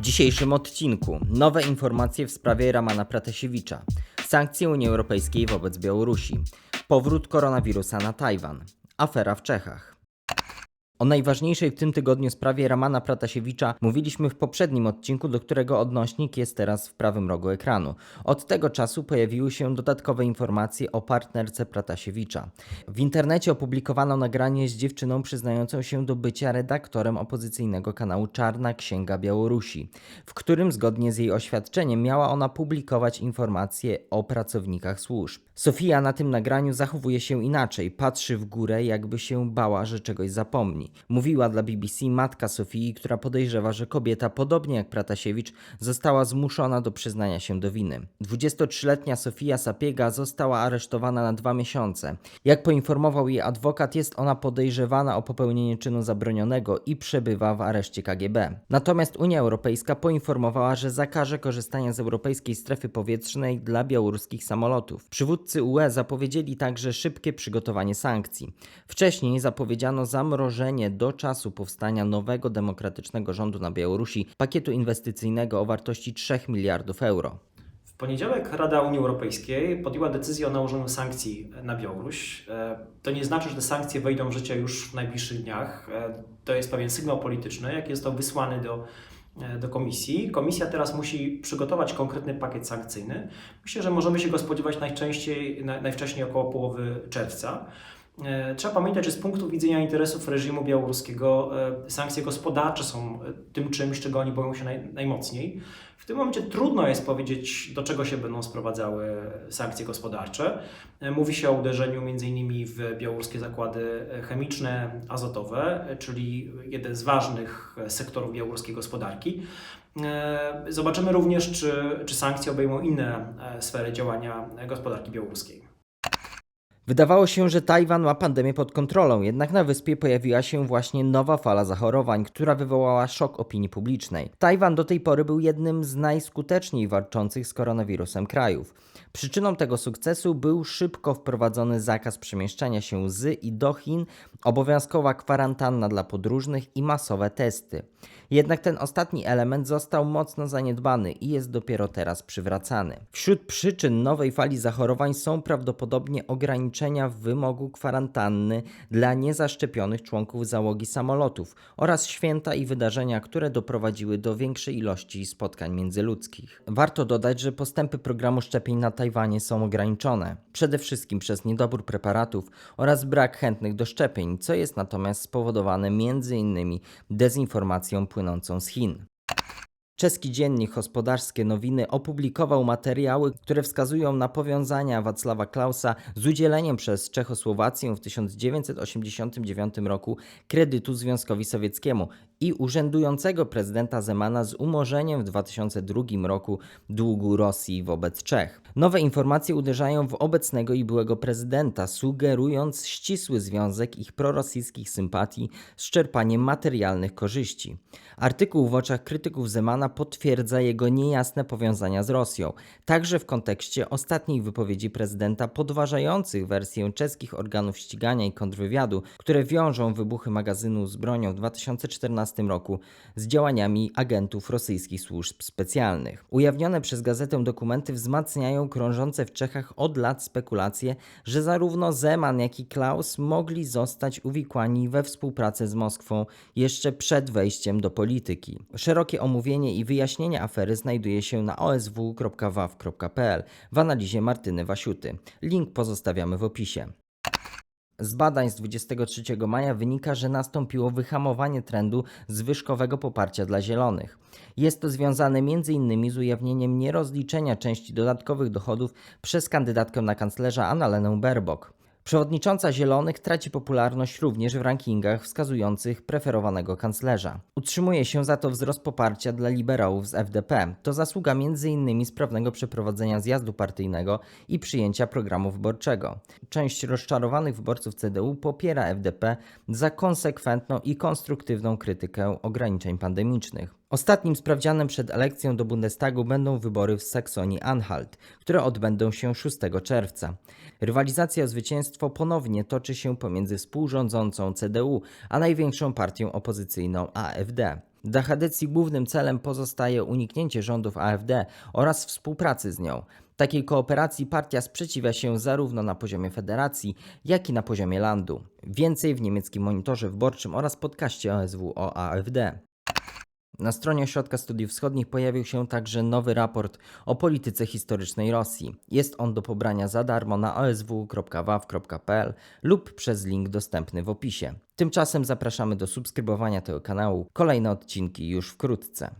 W dzisiejszym odcinku. Nowe informacje w sprawie Ramana Pratasiewicza, sankcje Unii Europejskiej wobec Białorusi, powrót koronawirusa na Tajwan, afera w Czechach. O najważniejszej w tym tygodniu sprawie Ramana Pratasiewicza mówiliśmy w poprzednim odcinku, do którego odnośnik jest teraz w prawym rogu ekranu. Od tego czasu pojawiły się dodatkowe informacje o partnerce Pratasiewicza. W internecie opublikowano nagranie z dziewczyną przyznającą się do bycia redaktorem opozycyjnego kanału Czarna Księga Białorusi, w którym zgodnie z jej oświadczeniem miała ona publikować informacje o pracownikach służb. Sofia na tym nagraniu zachowuje się inaczej, patrzy w górę, jakby się bała, że czegoś zapomni. Mówiła dla BBC matka Sofii, która podejrzewa, że kobieta, podobnie jak Pratasiewicz, została zmuszona do przyznania się do winy. 23-letnia Sofia Sapiega została aresztowana na dwa miesiące. Jak poinformował jej adwokat, jest ona podejrzewana o popełnienie czynu zabronionego i przebywa w areszcie KGB. Natomiast Unia Europejska poinformowała, że zakaże korzystania z europejskiej strefy powietrznej dla białoruskich samolotów. Przywódcy UE zapowiedzieli także szybkie przygotowanie sankcji. Wcześniej zapowiedziano zamrożenie do czasu powstania nowego demokratycznego rządu na Białorusi pakietu inwestycyjnego o wartości 3 miliardów euro. W poniedziałek Rada Unii Europejskiej podjęła decyzję o nałożeniu sankcji na Białoruś. E, To nie znaczy, że te sankcje wejdą w życie już w najbliższych dniach. E, To jest pewien sygnał polityczny, jak jest to wysłany do, e, do komisji. Komisja teraz musi przygotować konkretny pakiet sankcyjny. Myślę, że możemy się go spodziewać najczęściej, na- najwcześniej około połowy czerwca. E, Trzeba pamiętać, że z punktu widzenia interesów reżimu białoruskiego e, sankcje gospodarcze są e, tym czymś, czego oni boją się naj, najmocniej. W tym momencie trudno jest powiedzieć, do czego się będą sprowadzały sankcje gospodarcze. Mówi się o uderzeniu m.in. w białoruskie zakłady chemiczne, azotowe, czyli jeden z ważnych sektorów białoruskiej gospodarki. Zobaczymy również, czy, czy sankcje obejmą inne sfery działania gospodarki białoruskiej. Wydawało się, że Tajwan ma pandemię pod kontrolą, jednak na wyspie pojawiła się właśnie nowa fala zachorowań, która wywołała szok opinii publicznej. Tajwan do tej pory był jednym z najskuteczniej walczących z koronawirusem krajów. Przyczyną tego sukcesu był szybko wprowadzony zakaz przemieszczania się z i do Chin, obowiązkowa kwarantanna dla podróżnych i masowe testy. Jednak ten ostatni element został mocno zaniedbany i jest dopiero teraz przywracany. Wśród przyczyn nowej fali zachorowań są prawdopodobnie ograniczenia w wymogu kwarantanny dla niezaszczepionych członków załogi samolotów oraz święta i wydarzenia, które doprowadziły do większej ilości spotkań międzyludzkich. Warto dodać, że postępy programu szczepień na Tajwanie są ograniczone, przede wszystkim przez niedobór preparatów oraz brak chętnych do szczepień, co jest natomiast spowodowane m.in. dezinformacją płynącą z Chin. Czeski dziennik Gospodarskie Nowiny opublikował materiały, które wskazują na powiązania Wacława Klausa z udzieleniem przez Czechosłowację w 1989 roku kredytu Związkowi Sowieckiemu i urzędującego prezydenta Zemana z umorzeniem w 2002 roku długu Rosji wobec Czech. Nowe informacje uderzają w obecnego i byłego prezydenta, sugerując ścisły związek ich prorosyjskich sympatii z czerpaniem materialnych korzyści. Artykuł w oczach krytyków Zemana potwierdza jego niejasne powiązania z Rosją, także w kontekście ostatniej wypowiedzi prezydenta podważających wersję czeskich organów ścigania i kontrwywiadu, które wiążą wybuchy magazynu z bronią w 2014 roku z działaniami agentów rosyjskich służb specjalnych. Ujawnione przez gazetę dokumenty wzmacniają krążące w Czechach od lat spekulacje, że zarówno Zeman, jak i Klaus mogli zostać uwikłani we współpracę z Moskwą jeszcze przed wejściem do polityki. Szerokie omówienie i wyjaśnienie afery znajduje się na osw.waw.pl w analizie Martyny Wasiuty. Link pozostawiamy w opisie. Z badań z 23 maja wynika, że nastąpiło wyhamowanie trendu zwyżkowego poparcia dla zielonych. Jest to związane m.in. z ujawnieniem nierozliczenia części dodatkowych dochodów przez kandydatkę na kanclerza Annalenę Baerbock. Przewodnicząca Zielonych traci popularność również w rankingach wskazujących preferowanego kanclerza. Utrzymuje się za to wzrost poparcia dla liberałów z FDP. To zasługa m.in. sprawnego przeprowadzenia zjazdu partyjnego i przyjęcia programu wyborczego. Część rozczarowanych wyborców CDU popiera FDP za konsekwentną i konstruktywną krytykę ograniczeń pandemicznych. Ostatnim sprawdzianem przed elekcją do Bundestagu będą wybory w Saksonii-Anhalt, które odbędą się 6 czerwca. Rywalizacja o zwycięstwo ponownie toczy się pomiędzy współrządzącą CDU a największą partią opozycyjną AfD. Dla Hadecji głównym celem pozostaje uniknięcie rządów AfD oraz współpracy z nią. Takiej kooperacji partia sprzeciwia się zarówno na poziomie federacji, jak i na poziomie landu. Więcej w niemieckim monitorze wyborczym oraz podcaście OSW o AfD. Na stronie Ośrodka Studiów Wschodnich pojawił się także nowy raport o polityce historycznej Rosji. Jest on do pobrania za darmo na osw.waw.pl lub przez link dostępny w opisie. Tymczasem zapraszamy do subskrybowania tego kanału. Kolejne odcinki już wkrótce.